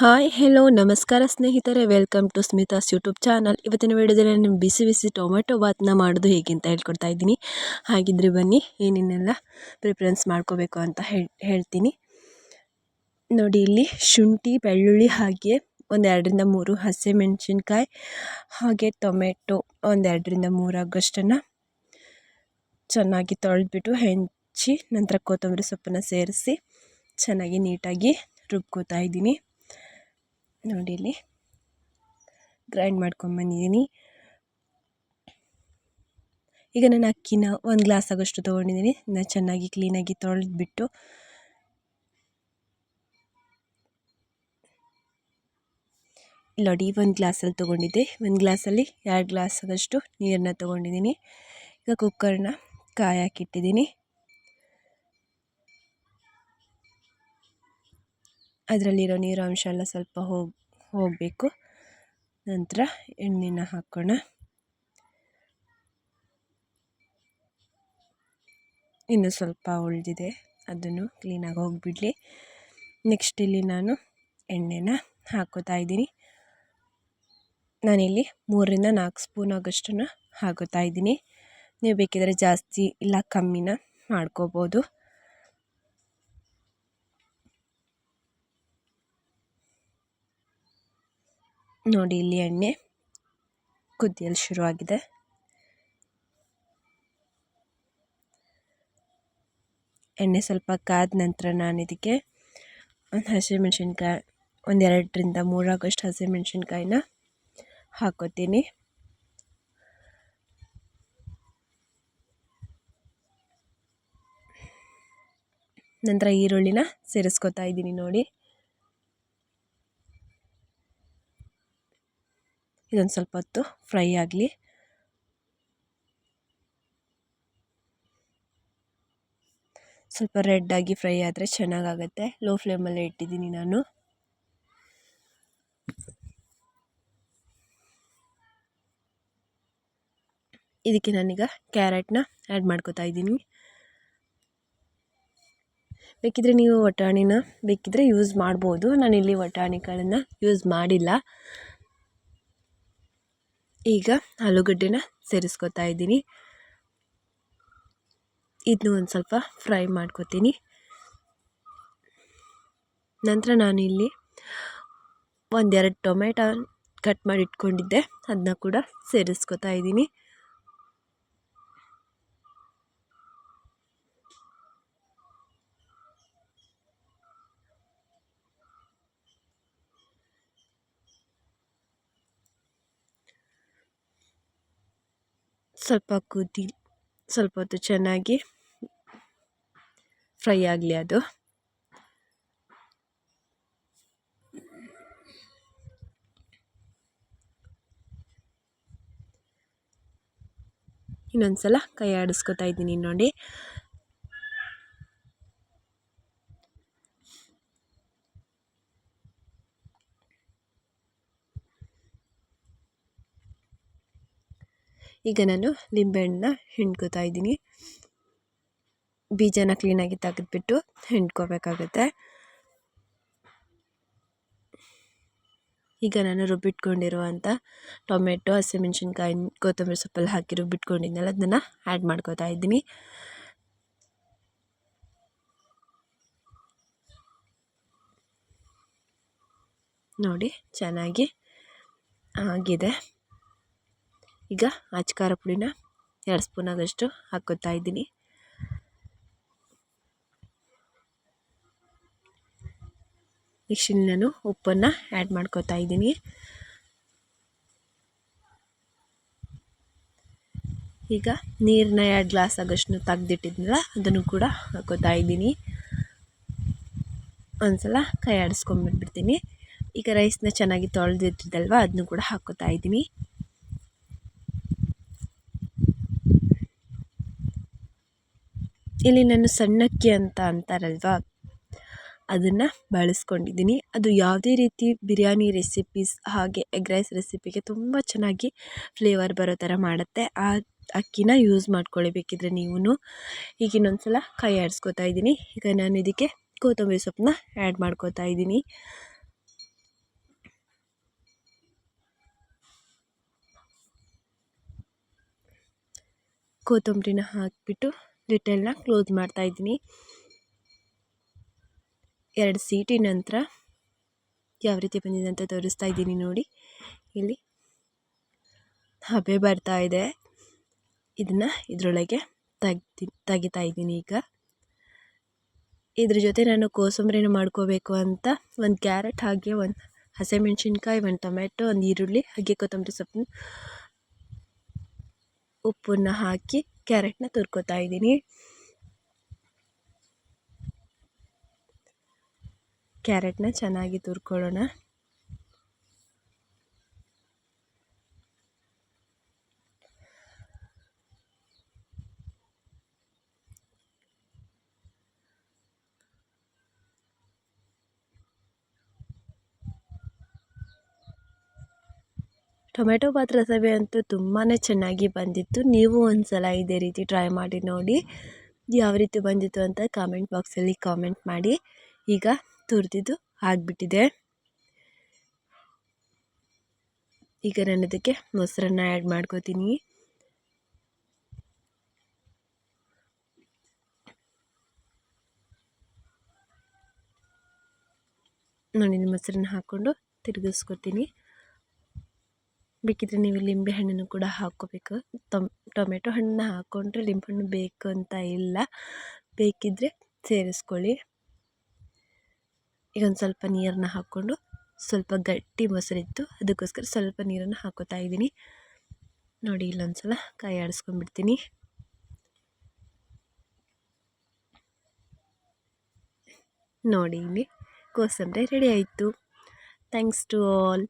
Hi hello ನಮಸ್ಕಾರ ಸ್ನೇಹಿತರೆ. Welcome to Smitha's YouTube channel ಇವತ್ತಿನ ವಿಡಿಯೋದಲ್ಲಿ ನಾನು ಬಿಸಿ ಬಿಸಿ ಟೊಮೆಟೊ ಬಾತ್ನ ಮಾಡೋದು ಹೇಗೆ ಅಂತ ಹೇಳ್ಕೊಡ್ತಾ ಇದ್ದೀನಿ. ಹಾಗಿದ್ರೆ ಬನ್ನಿ, ಏನೇನೆಲ್ಲ ಪ್ರಿಫರೆನ್ಸ್ ಮಾಡ್ಕೋಬೇಕು ಅಂತ ಹೇಳ್ತೀನಿ. ನೋಡಿ, ಇಲ್ಲಿ ಶುಂಠಿ, ಬೆಳ್ಳುಳ್ಳಿ ಹಾಗೆ ಒಂದೆರಡರಿಂದ ಮೂರು ಹಸಿಮೆಣಸಿನ್ಕಾಯಿ ಹಾಗೆ ಟೊಮೆಟೊ ಒಂದೆರಡರಿಂದ ಮೂರು ಆಗಷ್ಟನ್ನು ಚೆನ್ನಾಗಿ ತೊಳೆದ್ಬಿಟ್ಟು ಹೆಂಚಿ ನಂತರ ಕೊತ್ತಂಬರಿ ಸೊಪ್ಪನ್ನು ಸೇರಿಸಿ ಚೆನ್ನಾಗಿ ನೀಟಾಗಿ ರುಬ್ಕೋತಾ ಇದ್ದೀನಿ. ನೋಡಿ ಇಲ್ಲಿ. ಗ್ರೈಂಡ್ ಮಾಡ್ಕೊಂಬಂದಿದ್ದೀನಿ ಈಗ ನಾನು ಅಕ್ಕಿನ ಒಂದು ಗ್ಲಾಸ್ ಆಗೋಷ್ಟು ತೊಗೊಂಡಿದ್ದೀನಿ. ನಾನು ಚೆನ್ನಾಗಿ ಕ್ಲೀನಾಗಿ ತೊಳೆದ್ಬಿಟ್ಟು. ನೋಡಿ, ಒಂದು ಗ್ಲಾಸಲ್ಲಿ ತೊಗೊಂಡಿದ್ದೆ. ಒಂದು ಗ್ಲಾಸಲ್ಲಿ ಎರಡು ಗ್ಲಾಸ್ ಆದಷ್ಟು ನೀರನ್ನ ತೊಗೊಂಡಿದ್ದೀನಿ. ಈಗ ಕುಕ್ಕರ್ನ ಕಾಯಾಕಿಟ್ಟಿದ್ದೀನಿ ಅದರಲ್ಲಿರೋ ನೀರಾಂಶ ಎಲ್ಲ ಸ್ವಲ್ಪ ಹೋಗಿ, ಹೋಗಬೇಕು. ನಂತರ ಎಣ್ಣೆನ ಹಾಕೋಣ. ಇನ್ನು ಸ್ವಲ್ಪ ಉಳಿದಿದೆ. ಅದನ್ನು ಕ್ಲೀನಾಗಿ ಹೋಗಿಬಿಡಲಿ. ನೆಕ್ಸ್ಟ್ ಇಲ್ಲಿ ನಾನು ಎಣ್ಣೆನ ಹಾಕೋತಾ ಇದ್ದೀನಿ. ನಾನಿಲ್ಲಿ ಮೂರರಿಂದ ನಾಲ್ಕು ಸ್ಪೂನ್ ಆಗೋಷ್ಟನ್ನು ಹಾಕೋತಾ ಇದ್ದೀನಿ. ನೀವು ಬೇಕಿದ್ರೆ ಜಾಸ್ತಿ ಇಲ್ಲ ಕಮ್ಮಿನ ಮಾಡ್ಕೋಬೋದು. ನೋಡಿ ಇಲ್ಲಿ ಎಣ್ಣೆ ಕುದಿಯಲು ಶುರುವಾಗಿದೆ. ಎಣ್ಣೆ ಸ್ವಲ್ಪ ಕಾದ ನಂತರ ನಾನು ಇದಕ್ಕೆ ಒಂದು ಹಸಿಮೆಣ್ಸಿನ್ಕಾಯಿ ಒಂದೆರಡರಿಂದ ಮೂರಾಗಷ್ಟು ಹಸಿಮೆಣ್ಸಿನ್ಕಾಯಿನ ಹಾಕೋತೀನಿ. ನಂತರ ಈರುಳ್ಳಿನ ಸೇರಿಸ್ಕೊತಾ ಇದ್ದೀನಿ ನೋಡಿ. ಇದೊಂದು ಸ್ವಲ್ಪ ಹೊತ್ತು ಫ್ರೈ ಆಗಲಿ. ಸ್ವಲ್ಪ ರೆಡ್ ಆಗಿ ಫ್ರೈ ಆದರೆ ಚೆನ್ನಾಗಾಗತ್ತೆ. ಲೋ ಫ್ಲೇಮಲ್ಲೇ ಇಟ್ಟಿದ್ದೀನಿ ನಾನು. ಇದಕ್ಕೆ ನಾನೀಗ ಕ್ಯಾರೆಟ್ನ ಆ್ಯಡ್ ಮಾಡ್ಕೋತಾ ಇದ್ದೀನಿ. ಬೇಕಿದ್ರೆ ನೀವು ವಟಾಣಿನ ಬೇಕಿದ್ರೆ ಯೂಸ್ ಮಾಡ್ಬೋದು. ನಾನಿಲ್ಲಿ ವಟಾಣಿಗಳನ್ನು ಯೂಸ್ ಮಾಡಿಲ್ಲ. ಈಗ ಆಲೂಗಡ್ಡೆನ ಸೇರಿಸ್ಕೊತಾ ಇದ್ದೀನಿ. ಇದನ್ನು ಒಂದು ಸ್ವಲ್ಪ ಫ್ರೈ ಮಾಡ್ಕೊತೀನಿ. ನಂತರ ನಾನಿಲ್ಲಿ ಒಂದೆರಡು ಟೊಮೆಟೊ ಕಟ್ ಮಾಡಿ ಇಟ್ಕೊಂಡಿದ್ದೆ ಅದನ್ನ ಕೂಡ ಸೇರಿಸ್ಕೊತಾ ಇದ್ದೀನಿ. ಸ್ವಲ್ಪ ಕುದಿ ಸ್ವಲ್ಪ ಹೊತ್ತು ಚೆನ್ನಾಗಿ ಫ್ರೈ ಆಗಲಿ ಅದು. ಇನ್ನೊಂದು ಸಲ ಕೈ ಆಡಿಸ್ಕೊತಾ ಇದ್ದೀನಿ ನೋಡಿ. ಈಗ ನಾನು ಲಿಂಬೆಹಣ್ಣನ್ನ ಹಿಂಡ್ಕೋತಾ ಇದ್ದೀನಿ. ಬೀಜನ ಕ್ಲೀನಾಗಿ ತೆಗೆದುಬಿಟ್ಟು ಹಿಂಡ್ಕೋಬೇಕಾಗುತ್ತೆ. ಈಗ ನಾನು ರುಬ್ಬಿಟ್ಕೊಂಡಿರುವಂಥ ಟೊಮೆಟೊ, ಹಸಿಮೆಣ್ಸಿನ್ಕಾಯಿ, ಕೊತ್ತಂಬರಿ ಸೊಪ್ಪಲ್ಲಿ ಹಾಕಿ ರುಬ್ಬಿಟ್ಕೊಂಡಿದ್ನಲ್ಲ, ಅದನ್ನು ಆ್ಯಡ್ ಮಾಡ್ಕೋತಾ ಇದ್ದೀನಿ. ನೋಡಿ, ಚೆನ್ನಾಗಿ ಆಗಿದೆ. ಈಗ ಖಾರ ಪುಡಿನ ಎರಡು ಸ್ಪೂನ್ ಆಗೋಷ್ಟು ಹಾಕ್ಕೊತಾ ಇದ್ದೀನಿ. ನೆಕ್ಸ್ಟ್ ನಾನು ಉಪ್ಪನ್ನು ಆ್ಯಡ್ ಮಾಡ್ಕೋತಾ ಇದ್ದೀನಿ. ಈಗ ನೀರನ್ನ ಎರಡು ಗ್ಲಾಸ್ ಆಗೋಷ್ಟು ತೆಗ್ದಿಟ್ಟಿದ್ನಲ್ಲ, ಅದನ್ನು ಕೂಡ ಹಾಕೋತಾ ಇದ್ದೀನಿ. ಒಂದ್ಸಲ ಕೈ ಆಡಿಸ್ಕೊಂಡ್ಬಿಟ್ಬಿಡ್ತೀನಿ ಈಗ ರೈಸ್ನ ಚೆನ್ನಾಗಿ ತೊಳೆದಿಟ್ಟಿದ್ದಲ್ವ, ಅದನ್ನು ಕೂಡ ಹಾಕೋತಾ ಇದ್ದೀನಿ. ಇಲ್ಲಿ ನಾನು ಸಣ್ಣಕ್ಕಿ ಅಂತ ಅಂತಾರಲ್ವಾ? ಅದನ್ನು ಬಳಸ್ಕೊಂಡಿದ್ದೀನಿ. ಅದು ಯಾವುದೇ ರೀತಿ ಬಿರಿಯಾನಿ ರೆಸಿಪೀಸ್ ಹಾಗೆ ಎಗ್ ರೈಸ್ ರೆಸಿಪಿಗೆ ತುಂಬ ಚೆನ್ನಾಗಿ ಫ್ಲೇವರ್ ಬರೋ ಥರ ಮಾಡುತ್ತೆ. ಆ ಅಕ್ಕಿನ ಯೂಸ್ ಮಾಡ್ಕೊಳ್ಳಿ ನೀವು ನೀವೂ ಈಗ ಇನ್ನೊಂದು ಸಲ ಕೈ ಆಡಿಸ್ಕೋತಾ ಇದ್ದೀನಿ. ಈಗ ನಾನು ಇದಕ್ಕೆ ಕೊತ್ತಂಬರಿ ಸೊಪ್ಪನ್ನ ಆ್ಯಡ್ ಮಾಡ್ಕೋತಾ ಇದ್ದೀನಿ. ಕೊತ್ತಂಬರಿನ ಹಾಕಿಬಿಟ್ಟು ಲಿಟಲ್ನ ಕ್ಲೋಸ್ ಮಾಡ್ತಾ ಇದ್ದೀನಿ. ಎರಡು ಸೀಟಿ ನಂತರ ಯಾವ ರೀತಿ ಬಂದಿದೆ ಅಂತ ತೋರಿಸ್ತಾ ಇದ್ದೀನಿ ನೋಡಿ. ಇಲ್ಲಿ ಹಬೆ ಬರ್ತಾ ಇದೆ. ಇದನ್ನು ಇದರೊಳಗೆ ತೆಗ್ದಿ, ತೆಗಿತಾ ಇದ್ದೀನಿ ಈಗ. ಇದ್ರ ಜೊತೆ ನಾನು ಕೋಸಂಬರಿನ ಮಾಡ್ಕೋಬೇಕು ಅಂತ ಒಂದು ಕ್ಯಾರೆಟ್ ಹಾಗೆ, ಒಂದು ಹಸಿಮೆಣ್ಸಿನ್ಕಾಯಿ, ಒಂದು ಟೊಮೆಟೊ ಒಂದು ಈರುಳ್ಳಿ, ಹಾಗೆ ಕೊತ್ತಂಬರಿ ಸೊಪ್ಪು ಉಪ್ಪನ್ನು ಹಾಕಿ ಕ್ಯಾರೆಟ್ನ ತುರ್ಕೋತಾ ಇದ್ದೀನಿ. ಕ್ಯಾರೆಟ್ನ ಚೆನ್ನಾಗಿ ತುರ್ಕೊಳ್ಳೋಣ. ಟೊಮೆಟೊ ಬಾತ್ ರಸಬೆ ಅಂತೂ ತುಂಬಾ ಚೆನ್ನಾಗಿ ಬಂದಿತ್ತು. ನೀವು ಒಂದು ಸಲ ಇದೇ ರೀತಿ ಟ್ರೈ ಮಾಡಿ ನೋಡಿ. ಯಾವ ರೀತಿ ಬಂದಿತ್ತು ಅಂತ ಕಾಮೆಂಟ್ ಬಾಕ್ಸಲ್ಲಿ ಕಾಮೆಂಟ್ ಮಾಡಿ. ಈಗ ತುರಿದಿದ್ದು ಆಗಿಬಿಟ್ಟಿದೆ. ಈಗ ನಾನು ಅದಕ್ಕೆ ಮೊಸರನ್ನ ಆ್ಯಡ್ ಮಾಡ್ಕೋತೀನಿ. ನೋಡಿ, ಮೊಸರನ್ನ ಹಾಕ್ಕೊಂಡು ತಿರುಗಿಸ್ಕೊತೀನಿ. ಬೇಕಿದ್ರೆ ನೀವು ಲಿಂಬೆ ಹಣ್ಣನ್ನು ಕೂಡ ಹಾಕ್ಕೋಬೇಕು. ತೊಮ್, ಟೊಮೆಟೊ ಹಣ್ಣನ್ನ ಹಾಕ್ಕೊಂಡ್ರೆ ಲಿಂಬೆ ಹಣ್ಣು ಬೇಕು ಅಂತ ಇಲ್ಲ. ಬೇಕಿದ್ದರೆ ಸೇರಿಸ್ಕೊಳ್ಳಿ. ಈಗ ಒಂದು ಸ್ವಲ್ಪ ನೀರನ್ನ ಹಾಕ್ಕೊಂಡು ಸ್ವಲ್ಪ ಗಟ್ಟಿ ಮೊಸರಿತ್ತು. ಅದಕ್ಕೋಸ್ಕರ ಸ್ವಲ್ಪ ನೀರನ್ನು ಹಾಕೋತಾ ಇದ್ದೀನಿ. ನೋಡಿ ಇಲ್ಲೊಂದು ಸಲ ಕೈ ಆಡಿಸ್ಕೊಂಡ್ಬಿಡ್ತೀನಿ. ನೋಡಿ, ಇಲ್ಲಿ ಕೋಸಂಬರಿ ರೆಡಿ ಆಯಿತು. Thanks to all